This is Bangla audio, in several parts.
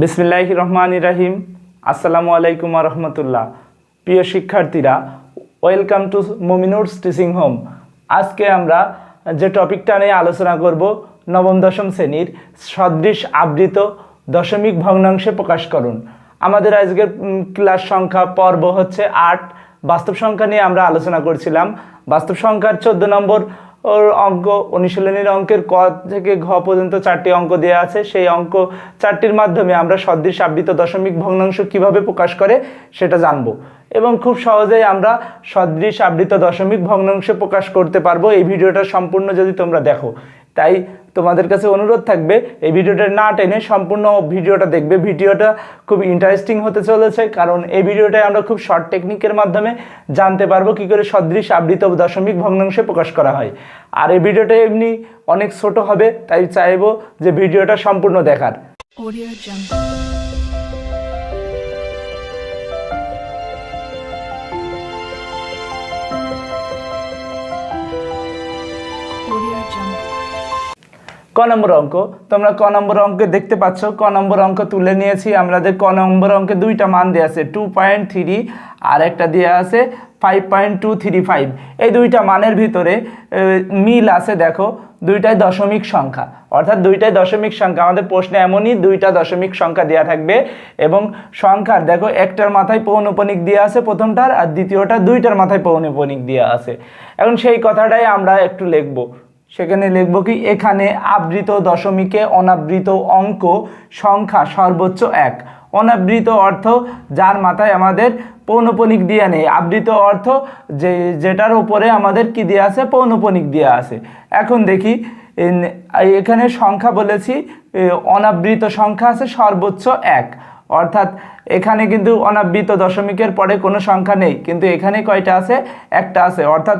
বিসমিল্লাহ রহমান ইরাহিম আসসালামু আলাইকুম রহমতুল্লাহ। প্রিয় শিক্ষার্থীরা, welcome to Mominur's teaching home. আজকে আমরা যে টপিকটা নিয়ে আলোচনা করব, নবম, দশম শ্রেণির সদৃশ আবৃত দশমিক ভগ্নাংশে প্রকাশ করুন। আমাদের আজকের ক্লাস সংখ্যা পর্ব হচ্ছে আট। বাস্তব সংখ্যা নিয়ে আমরা আলোচনা করছিলাম। বাস্তব সংখ্যার চোদ্দ নম্বর ওর অঙ্ক অনুশীলনীর অঙ্কের ক থেকে ঘ পর্যন্ত চারটি অঙ্ক দেওয়া আছে। সেই অঙ্ক চারটির মাধ্যমে আমরা সদৃশ আবৃত দশমিক ভগ্নাংশ কীভাবে প্রকাশ করে সেটা জানব। এবং খুব সহজেই আমরা সদৃশ আবৃত দশমিক ভগ্নাংশ প্রকাশ করতে পারব। এই ভিডিওটা সম্পূর্ণ যদি তোমরা দেখো। তাই তোমাদের কাছে অনুরোধ থাকবে, এই ভিডিওটা না টেনে সম্পূর্ণ ভিডিওটা দেখবে। ভিডিওটা খুব ইন্টারেস্টিং হতে চলেছে, কারণ এই ভিডিওটায় আমরা খুব শর্ট টেকনিকের মাধ্যমে জানতে পারব কী করে সদৃশ আবৃত দশমিক ভগ্নাংশে প্রকাশ করা হয়। আর এই ভিডিওটা এমনি অনেক ছোট হবে, তাই চাইব যে ভিডিওটা সম্পূর্ণ দেখার। ক নম্বর অঙ্ক? তোমরা ক নম্বর অঙ্কে দেখতে পাচ্ছ, ক নম্বর অঙ্ক তুলে নিয়েছি, আমাদের ক নম্বর অঙ্কে দুইটা মান দেওয়া আছে টু পয়েন্ট থ্রি আর একটা দেওয়া আছে five point two three five এই দুইটা মানের ভিতরে মিল আছে, দেখো, দুইটাই দশমিক সংখ্যা। অর্থাৎ দুইটাই দশমিক সংখ্যা, আমাদের প্রশ্নে এমনই দুইটা দশমিক সংখ্যা দেওয়া থাকবে, এবং সংখ্যার, দেখো, একটার মাথায় পৌনপনিক দেওয়া আছে প্রথমটার, আর দ্বিতীয়টা দুইটার মাথায় পৌনপনিক দেওয়া আছে। এখন সেই কথাটাই আমরা একটু লিখব। সেখানে লিখব কি, এখানে আবৃত দশমিকে অনাবৃত অঙ্ক সংখ্যা সর্বোচ্চ এক। অনাবৃত অর্থ যার মাথায় আমাদের পৌনপনিক দিয়ে নেই। আবৃত অর্থ যে, যেটার উপরে আমাদের কি দেওয়া আছে? পৌনপনিক দেওয়া আছে। এখন দেখি এখানে সংখ্যা বলেছি অনাবৃত সংখ্যা আছে সর্বোচ্চ এক। অর্থাৎ এখানে কিন্তু অনাবৃত দশমিকের পরে কোনো সংখ্যা নেই, কিন্তু এখানে কয়টা আছে? একটা আছে। অর্থাৎ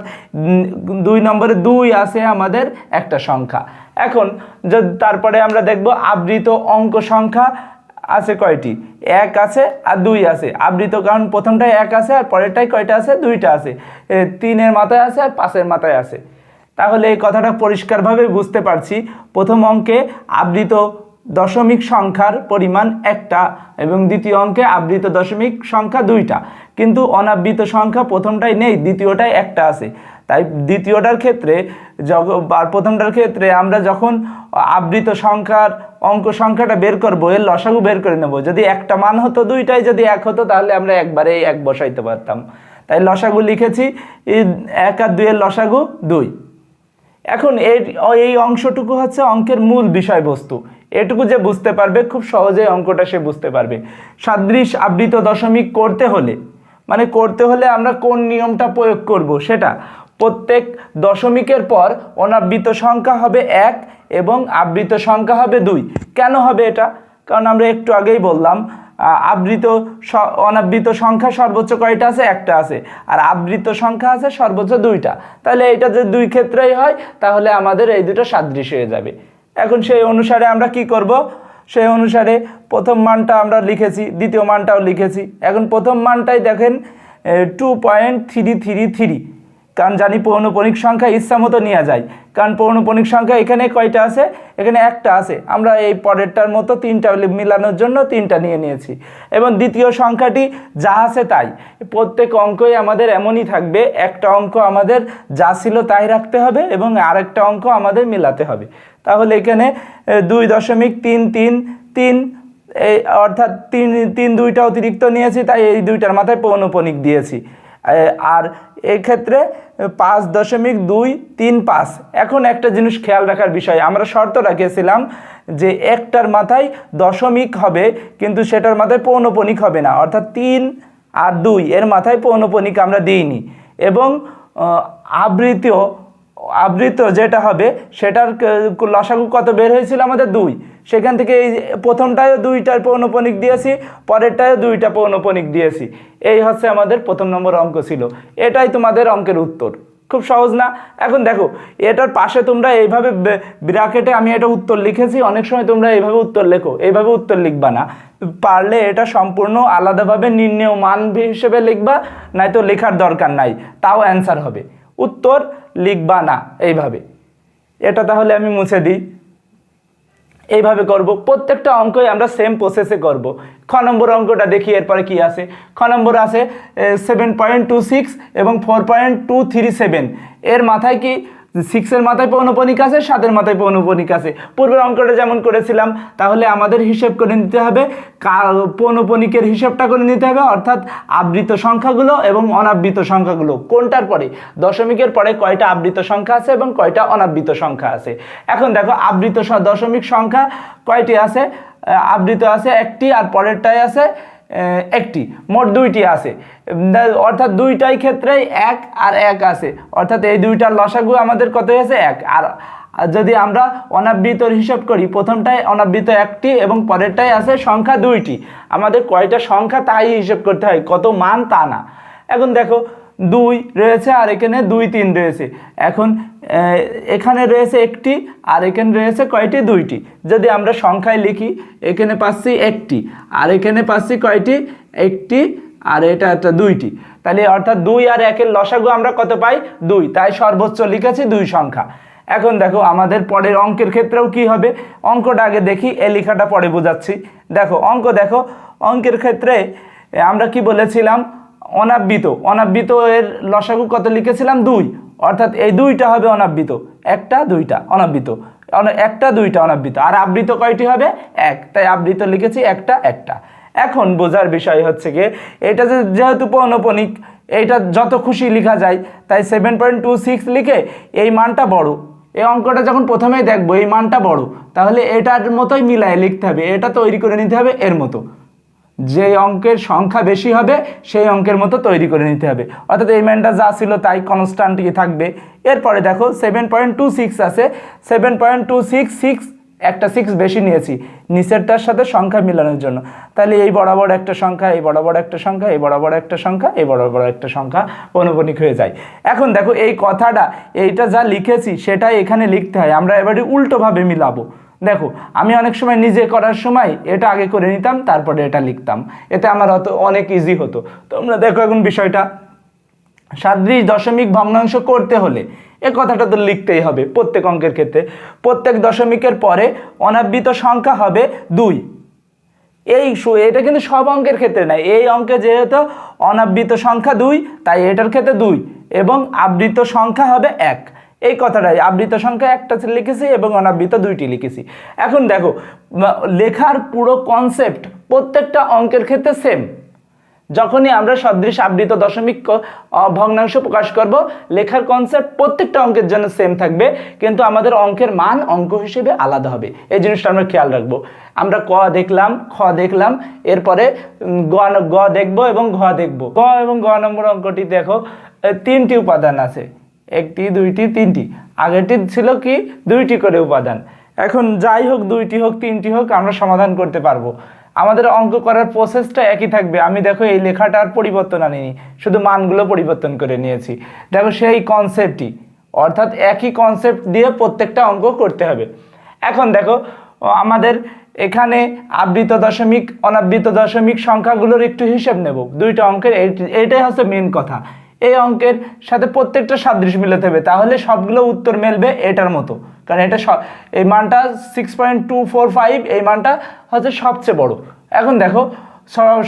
দুই নম্বরে দুই আছে আমাদের একটা সংখ্যা। এখন তারপরে আমরা দেখব আবৃত অঙ্ক সংখ্যা আছে কয়টি? এক আছে আর দুই আছে। আবৃত কারণ প্রথমটায় এক আছে আর পরেরটায় কয়টা আছে? দুইটা আছে। তিনের মাথায় আছে আর পাঁচের মাথায় আছে। তাহলে এই কথাটা পরিষ্কারভাবে বুঝতে পারছি। প্রথম অঙ্কে আবৃত দশমিক সংখ্যার পরিমাণ একটা এবং দ্বিতীয় অঙ্কে আবৃত দশমিক সংখ্যা দুইটা। কিন্তু অনাবৃত সংখ্যা প্রথমটাই নেই, দ্বিতীয়টাই একটা আছে। তাই দ্বিতীয়টার ক্ষেত্রে যখ আর প্রথমটার ক্ষেত্রে আমরা যখন আবৃত সংখ্যার অঙ্ক সংখ্যাটা বের করব, এর লসাগু বের করে নেব। যদি একটা মান হতো, দুইটাই যদি এক হতো, তাহলে আমরা একবারে এক বসাইতে পারতাম। তাই লসাগু লিখেছি এক আর দুইয়ের লসাগু দুই। এখন এই এই অংশটুকু হচ্ছে অঙ্কের মূল বিষয়বস্তু। এটুকু যে বুঝতে পারবে, খুব সহজেই অঙ্কটা সে বুঝতে পারবে। সাদৃশ আবৃত দশমিক করতে হলে মানে করতে হলে আমরা কোন নিয়মটা প্রয়োগ করব সেটা, প্রত্যেক দশমিকের পর অনাবৃত সংখ্যা হবে এক এবং আবৃত সংখ্যা হবে দুই। কেন হবে এটা? কারণ আমরা একটু আগেই বললাম আবৃত অনাবৃত সংখ্যা সর্বোচ্চ কয়টা আছে? একটা আছে। আর আবৃত সংখ্যা আছে সর্বোচ্চ দুইটা। তাহলে এটা যে দুই ক্ষেত্রেই হয়, তাহলে আমাদের এই দুটো সাদৃশ্য হয়ে যাবে। এখন সেই অনুসারে আমরা কি করব? সেই অনুসারে প্রথম মানটা আমরা লিখেছি, দ্বিতীয় মানটাও লিখেছি। এখন প্রথম মানটাই দেখেন two point three three three কারণ জানি পৌনপণিক সংখ্যা ইচ্ছা মতো নেওয়া যায়। কারণ পৌনপণিক সংখ্যা এখানে কয়টা আছে? এখানে একটা আছে। আমরা এই পরেরটার মতো তিনটা মিলানোর জন্য তিনটা নিয়ে নিয়েছি। এবং দ্বিতীয় সংখ্যাটি যা আছে তাই। প্রত্যেক অঙ্কই আমাদের এমনই থাকবে। একটা অঙ্ক আমাদের যা ছিল তাই রাখতে হবে এবং আরেকটা অঙ্ক আমাদের মিলাতে হবে। তাহলে এখানে দুই দশমিক তিন তিন তিন এই অর্থাৎ তিন তিন দুইটা অতিরিক্ত নিয়েছি তাই এই দুইটার মাথায় পৌনপণিক দিয়েছি। আর এক্ষেত্রে পাঁচ দশমিক দুই তিন পাঁচ। এখন একটা জিনিস খেয়াল রাখার বিষয় আমরা শর্ত রাখিয়েছিলাম যে একটার মাথায় দশমিক হবে কিন্তু সেটার মাথায় পৌনপণিক হবে না। অর্থাৎ তিন আর দুই এর মাথায় পৌনপণিক আমরা দিইনি। এবং আহ, আবৃত যেটা হবে, সেটার লসাগু কত? বের হয়েছিল আমাদের দুই। সেখান থেকে এই প্রথমটায়ও দুইটার পৌনপণিক দিয়েছি, পরেরটায়ও দুইটা পৌনপণিক দিয়েছি। এই হচ্ছে আমাদের প্রথম নম্বর অঙ্ক ছিল। এটাই তোমাদের অঙ্কের উত্তর। খুব সহজ না? এখন দেখো, এটার পাশে তোমরা এইভাবে ব্র্যাকেটে আমি এটা উত্তর লিখেছি, অনেক সময় তোমরা এইভাবে উত্তর লেখো, এইভাবে উত্তর লিখবা না। পারলে এটা সম্পূর্ণ আলাদাভাবে নির্ণেয় মান হিসেবে লিখবা নয়তো লেখার দরকার নাই, তাও অ্যান্সার হবে। উত্তর লিখবা না, এইভাবে। এটা তাহলে আমি মুছে দিই। এইভাবে করব। প্রত্যেকটা অঙ্কই আমরা সেম প্রসেসে করব। খ নম্বর অঙ্কটা দেখি, এরপরে কি আছে? খ নম্বর আছে সেভেন পয়েন্ট টু সিক্স এবং four point two three seven এর মাথায় কি সিক্সের মাথায় পৌনপনিক আছে, সাতের মাথায় পৌনপনিক আছে। পূর্বের অঙ্কটা যেমন করেছিলাম, তাহলে আমাদের হিসেব করে নিতে হবে পৌনপনিকের হিসেবটা করে নিতে হবে, অর্থাৎ আবৃত সংখ্যাগুলো এবং অনাবৃত সংখ্যাগুলো। কোনটার পরে? দশমিকের পরে কয়টা আবৃত সংখ্যা আছে এবং কয়টা অনাবৃত সংখ্যা আছে? এখন দেখো, আবৃত দশমিক সংখ্যা কয়টি আছে? আবৃত আছে একটি আর পরেরটাই আছে একটি, মোট দুইটি আছে। অর্থাৎ দুইটাই ক্ষেত্রেই এক আর এক আছে। অর্থাৎ এই দুইটার লসাগু আমাদের কত হয়েছে এক। আর যদি আমরা অনাবৃতর হিসাব করি প্রথমটায় অনাবৃত একটি এবং পরেরটায় আছে সংখ্যা দুইটি। আমাদের কয়টা সংখ্যা তাই হিসাব করতে হয়, কত মান তা না। এখন দেখো দুই রয়েছে, আর এখানে দুই, তিন রয়েছে। এখন এখানে রয়েছে একটি, আর এখানে রয়েছে কয়টি? দুইটি। যদি আমরা সংখ্যায় লিখি, এখানে পাচ্ছি একটি, আর এখানে পাচ্ছি কয়টি? একটি, আর এটা একটা দুইটি। তাহলে অর্থাৎ দুই আর একের লসাগু আমরা কত পাই? দুই। তাই সর্বোচ্চ লিখেছি দুই সংখ্যা। এখন দেখো, আমাদের পরের অঙ্কের ক্ষেত্রেও কি হবে? অঙ্কটা আগে দেখি, এ লেখাটা পরে বোঝাচ্ছি। দেখো, অঙ্ক দেখো, অঙ্কের ক্ষেত্রে আমরা কি বলেছিলাম? অনাবৃত। অনাবৃত এর লসাগু কত লিখেছিলাম? দুই। অর্থাৎ এই দুইটা হবে অনাবৃত। একটা, দুইটা, অনাবৃত। অন- একটা, দুইটা, অনাবৃত। আর আবৃত কয়টি হবে? এক। তাই আবৃত লিখেছি একটা একটা। এখন বোঝার বিষয় হচ্ছে গিয়ে, এটা যে যেহেতু পৌনপনিক, এইটা যত খুশি লেখা যায়, তাই সেভেন পয়েন্ট টু সিক্স লিখে এই মানটা বড়। এই অঙ্কটা যখন প্রথমেই দেখব, এই মানটা বড়। তাহলে এটার মতোই মিলায় লিখতে হবে। এটা তৈরি করে নিতে হবে এর মতো। যে অঙ্কের সংখ্যা বেশি হবে, সেই অঙ্কের মতো তৈরি করে নিতে হবে। অর্থাৎ এই ম্যানটা যা ছিল তাই কনস্ট্যান্টই থাকবে। এরপরে দেখো সেভেন পয়েন্ট টু সিক্স আছে। Seven point two six six একটা সিক্স বেশি নিয়েছি। নিচেরটার সাথে সংখ্যা মিলানোর জন্য। তাহলে এই বরাবর একটা সংখ্যা, এই বরাবর একটা সংখ্যা, এই বরাবর একটা সংখ্যা, এই বরাবর একটা সংখ্যা পৌনপনিক হয়ে যায়। এখন দেখো, এই কথাটা, এইটা যা লিখেছি, সেটাই এখানে লিখতে হয়। আমরা এবারে উল্টোভাবে মিলাবো। দেখো, আমি অনেক সময় নিজে করার সময় এটা আগে করে নিতাম, তারপরে এটা লিখতাম। এতে আমার অত অনেক ইজি হতো। তোমরা দেখো এখন বিষয়টা। সাদৃশ দশমিক ভগ্নাংশ করতে হলে এ কথাটা তো লিখতেই হবে প্রত্যেক অঙ্কের ক্ষেত্রে। প্রত্যেক দশমিকের পরে অনাবৃত সংখ্যা হবে দুই। এই এটা কিন্তু সব অঙ্কের ক্ষেত্রে নাই এই অঙ্কে যেহেতু অনাবৃত সংখ্যা দুই, তাই এটার ক্ষেত্রে দুই এবং আবৃত সংখ্যা হবে এক। এই কথাটাই, আবৃত সংখ্যা একটা লিখেছি এবং অনাবৃত দুইটি লিখেছি। এখন দেখো লেখার পুরো কনসেপ্ট প্রত্যেকটা অঙ্কের ক্ষেত্রে সেম যখনই আমরা সদৃশ আবৃত দশমিক ভগ্নাংশ প্রকাশ করব, লেখার কনসেপ্ট প্রত্যেকটা অঙ্কের জন্য সেম থাকবে, কিন্তু আমাদের অঙ্কের মান অঙ্ক হিসেবে আলাদা হবে। এই জিনিসটা আমরা খেয়াল রাখব। আমরা ক দেখলাম, খ দেখলাম, এরপরে গ গ দেখব এবং ঘ দেখব। গ এবং গ নম্বর অঙ্কটি দেখো তিনটি উপাদান আছে। একটি, দুইটি, তিনটি। আগেরটি ছিল কি? দুইটি করে উপাদান। এখন যাই হোক, দুইটি হোক, তিনটি হোক, আমরা সমাধান করতে পারব। আমাদের অঙ্ক করার প্রসেসটা একই থাকবে। আমি দেখো এই লেখাটার পরিবর্তন আনিনি, শুধু মানগুলো পরিবর্তন করে নিয়েছি। দেখো সেই কনসেপ্টই অর্থাৎ একই কনসেপ্ট দিয়ে প্রত্যেকটা অঙ্ক করতে হবে। এখন দেখো, আমাদের এখানে আবৃত দশমিক, অনাবৃত দশমিক সংখ্যাগুলোর একটু হিসেব নেব। দুইটা অঙ্কের এইটাই হচ্ছে মেন কথা। এই অঙ্কের সাথে প্রত্যেকটা সাদৃশ্য মিলাতে হবে। তাহলে সবগুলো উত্তর মেলবে এটার মতো। কারণ এটা এই মানটা six point two four five এই মানটা হচ্ছে সবচেয়ে বড়। এখন দেখো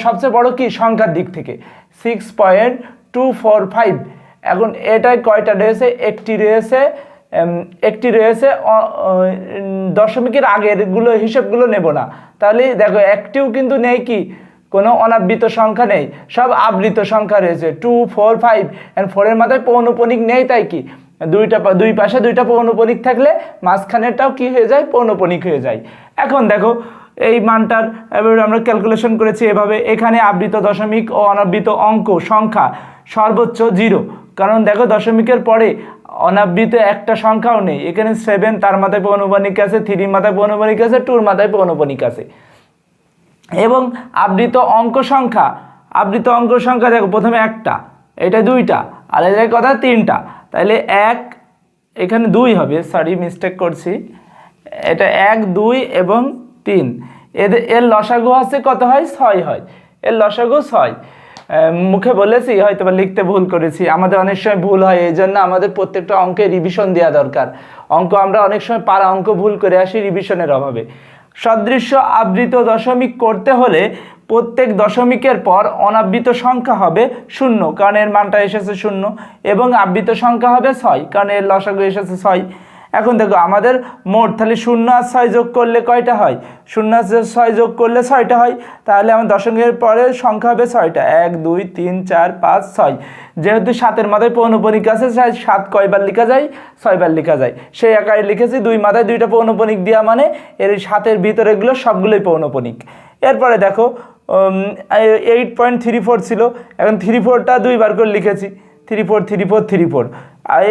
সবচেয়ে বড় কি? সংখ্যার দিক থেকে। Six point two four five এখন এটায় কয়টা রয়েছে? একটি রয়েছে একটি রয়েছে দশমিকের আগেরগুলো হিসেবগুলো নেব না। তাহলে দেখো, একটিও কিন্তু নেই কি? কোনো অনাবৃত সংখ্যা নেই। সব আবৃত সংখ্যা রয়েছে। টু ফোর ফাইভ অ্যান্ড ফোরের মাথায় পৌনপনিক নেই, তাই কি? দুইটা দুই পাশে দুইটা পৌনপনিক থাকলে মাঝখানেরটাও কি হয়ে যায়? পৌনপনিক হয়ে যায়। এখন দেখো, এই মানটার, এবার আমরা ক্যালকুলেশন করেছি এভাবে। এখানে আবৃত দশমিক ও অনাবৃত অঙ্ক সংখ্যা সর্বোচ্চ জিরো কারণ দেখো, দশমিকের পরে অনাবৃত একটা সংখ্যাও নেই। এখানে সেভেন তার মাথায় পৌনপনিক আছে থ্রির মাথায় পৌনপনিক আছে টুর মাথায় পৌনপনিক আছে। এবং আবৃত অঙ্ক সংখ্যা, আবৃত অঙ্ক সংখ্যা দেখো প্রথমে একটা, এটা দুইটা, আর এদের কথা তিনটা। তাহলে এক, এখানে দুই হবে সরি মিস্টেক করছি। এটা এক, দুই এবং তিন। এদের এর লসাগু আছে কত হয়? ছয় হয়। এর লসাগু ছয়। মুখে বলেছি হয়তো বা লিখতে ভুল করেছি। আমাদের অনেক সময় ভুল হয় এই জন্য আমাদের প্রত্যেকটা অঙ্কে রিভিশন দেওয়া দরকার। অঙ্ক আমরা অনেক সময় পারা অঙ্ক ভুল করে আসি রিভিশনের অভাবে। সদৃশ্য আবৃত দশমিক করতে হলে প্রত্যেক দশমিকের পর অনাবৃত সংখ্যা হবে শূন্য। কারণ এর মানটা এসেছে শূন্য এবং আবৃত সংখ্যা হবে ছয়। কারণ এর লসাগু এসেছে ছয়। এখন দেখো, আমাদের মোট তাহলে শূন্য আর ছয় যোগ করলে কয়টা হয়? শূন্য আর ছয় যোগ করলে ছয়টা হয়, তাহলে আমার দশমিকের পরে সংখ্যা হবে ছয়টা। এক, দুই, তিন, চার, পাঁচ, ছয়। যেহেতু সাতের মাথায় পৌনপনিক আছে সাত কয়বার লেখা যায়? ছয়বার লেখা যায়। সেই আকারে লিখেছি, দুই মাথায় দুইটা পৌনপনিক দেওয়া মানে এর সাতের ভিতরেগুলো সবগুলোই পৌনপনিক। এরপরে দেখো এইট পয়েন্ট থ্রি ফোর ছিল। এখন থ্রি ফোরটা দুইবার করে লিখেছি। Three four three four three four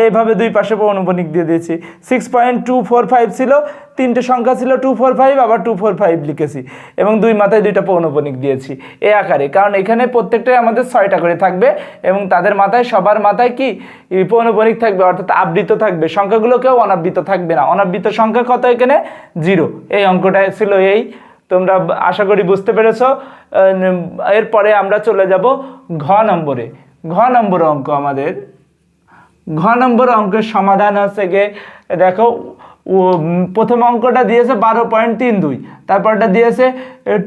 এইভাবে দুই পাশে পৌনপনিক দিয়ে দিয়েছি। Six point two four five ছিল, তিনটে সংখ্যা ছিল টু ফোর ফাইভ আবার টু ফোর ফাইভ লিখেছি। এবং দুই মাথায় দুইটা পৌনপনিক দিয়েছি এ আকারে। কারণ এখানে প্রত্যেকটাই আমাদের ছয়টা করে থাকবে এবং তাদের মাথায়, সবার মাথায় কি? পৌনপনিক থাকবে, অর্থাৎ আবৃত থাকবে। সংখ্যাগুলোকেও অনাবৃত থাকবে না। অনাবৃত সংখ্যা কত এখানে? জিরো এই অঙ্কটা ছিল এই। তোমরা আশা করি বুঝতে পেরেছ। এরপরে আমরা চলে যাব ঘ নম্বরে। ঘ নম্বর অঙ্ক আমাদের। ঘ নম্বর অঙ্কের সমাধান হচ্ছে গিয়ে দেখো, ও, প্রথম অঙ্কটা দিয়েছে বারো পয়েন্ট তিন দুই, তারপরটা দিয়েছে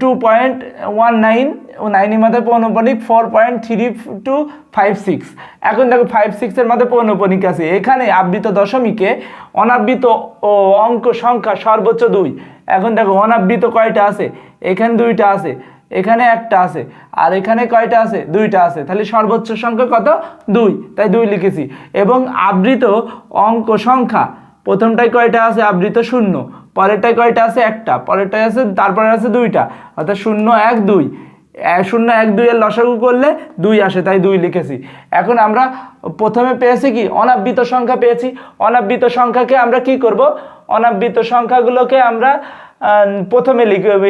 টু পয়েন্ট ওয়ান নাইন নাইনের মধ্যে পৌনপনিক four point three two five six এখন দেখো ফাইভ সিক্সের মধ্যে পৌনপনিক আছে, এখানে আবৃত দশমিকে অনাবৃত ও অঙ্ক সংখ্যা সর্বোচ্চ দুই। এখন দেখো অনাবৃত কয়টা আছে? এখানে দুইটা আছে। এখানে একটা আছে, আর এখানে কয়টা আছে? দুইটা আছে। তাহলে সর্বোচ্চ সংখ্যা কত? দুই। তাই দুই লিখেছি। এবং আবৃত অঙ্ক সংখ্যা, প্রথমটায় কয়টা আছে? আবৃত শূন্য। পরেরটায় কয়টা আছে? একটা। পরেরটায় আছে তারপরে আছে দুইটা। অর্থাৎ শূন্য, এক, দুই। শূন্য, এক দুইয়ের লসাগু করলে দুই আসে, তাই দুই লিখেছি। এখন আমরা প্রথমে পেয়েছি কি? অনাবৃত সংখ্যা পেয়েছি। অনাবৃত সংখ্যাকে আমরা কি করব? অনাবৃত সংখ্যাগুলোকে আমরা প্রথমে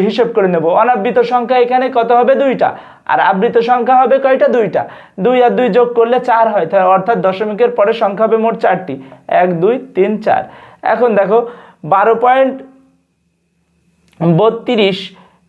হিসেব করে নেব। অনাবৃত সংখ্যা এখানে কত হবে? দুইটা। আর আবৃত সংখ্যা হবে কয়টা? দুইটা। দুই আর দুই যোগ করলে চার হয়। তার অর্থাৎ দশমিকের পরে সংখ্যা হবে মোট চারটি। এক, দুই, তিন, চার। এখন দেখো, বারো পয়েন্ট বত্রিশ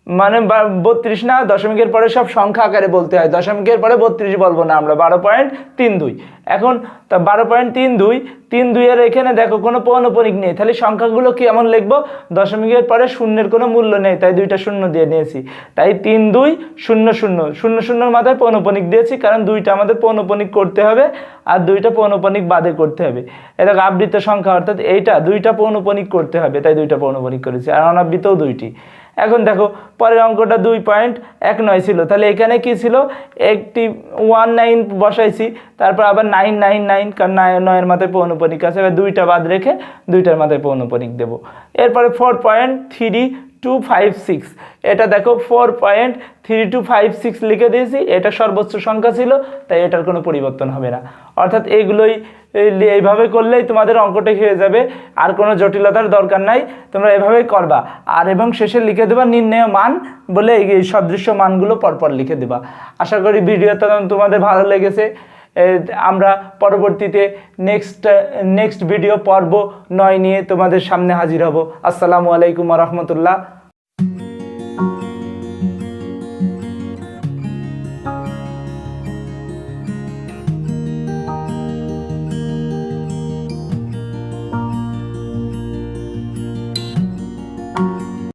মানে বত্রিশ না, দশমিকের পরে সব সংখ্যা আকারে বলতে হয়। দশমিকের পরে বত্রিশ বলব না আমরা, বারো পয়েন্ট তিন দুই। এখন তা বারো পয়েন্ট তিন দুই, তিন দুইয়ের এখানে দেখো কোনো পৌনপনিক নেই, তাহলে সংখ্যাগুলো কেমন লিখব? দশমিকের পরে শূন্যের কোনো মূল্য নেই, তাই দুইটা শূন্য দিয়ে নিয়েছি। তাই তিন দুই, শূন্য শূন্য শূন্য শূন্যর মাথায় পৌনপনিক দিয়েছি, কারণ দুইটা আমাদের পৌনপনিক করতে হবে, আর দুইটা পৌনপনিক বাদে করতে হবে। এটা আবৃত সংখ্যা, অর্থাৎ এইটা, দুইটা পৌনপনিক করতে হবে, তাই দুইটা পৌনপনিক করেছি, আর অনাবৃতও দুইটি। এখন দেখো, পরের অঙ্কটা দুই পয়েন্ট এক নয় ছিল। তাহলে এখানে কি ছিল? একটি ওয়ান নাইন বসাইছি, তারপর আবার নাইন নাইন নাইন কারণ নয়- নয়ের মাথায় পৌনপনিক আছে। এবার দুইটা বাদ রেখে দুইটার মাথায় পৌনপনিক দেবো। এরপরে four point three two five six এটা দেখো four point three two five six লিখে দিয়েছি, এটা সর্বোচ্চ সংখ্যা ছিল, তাই এটার কোনো পরিবর্তন হবে না। অর্থাৎ এইগুলোই এই- এইভাবে করলেই তোমাদের অঙ্কটা হয়ে যাবে, আর কোনো জটিলতার দরকার নাই, তোমরা এভাবেই করবা। আর এবং শেষে লিখে দেবা নির্ণয় মান বলে এই সদৃশ্য মানগুলো পরপর লিখে দেবা। আশা করি ভিডিওটা তোমাদের ভালো লেগেছে। আমরা পরবর্তীতে নেক্সট নেক্সট ভিডিও পর্ব নয় নিয়ে তোমাদের সামনে হাজির হব। আসসালামু আলাইকুম রহমতুল্লাহ।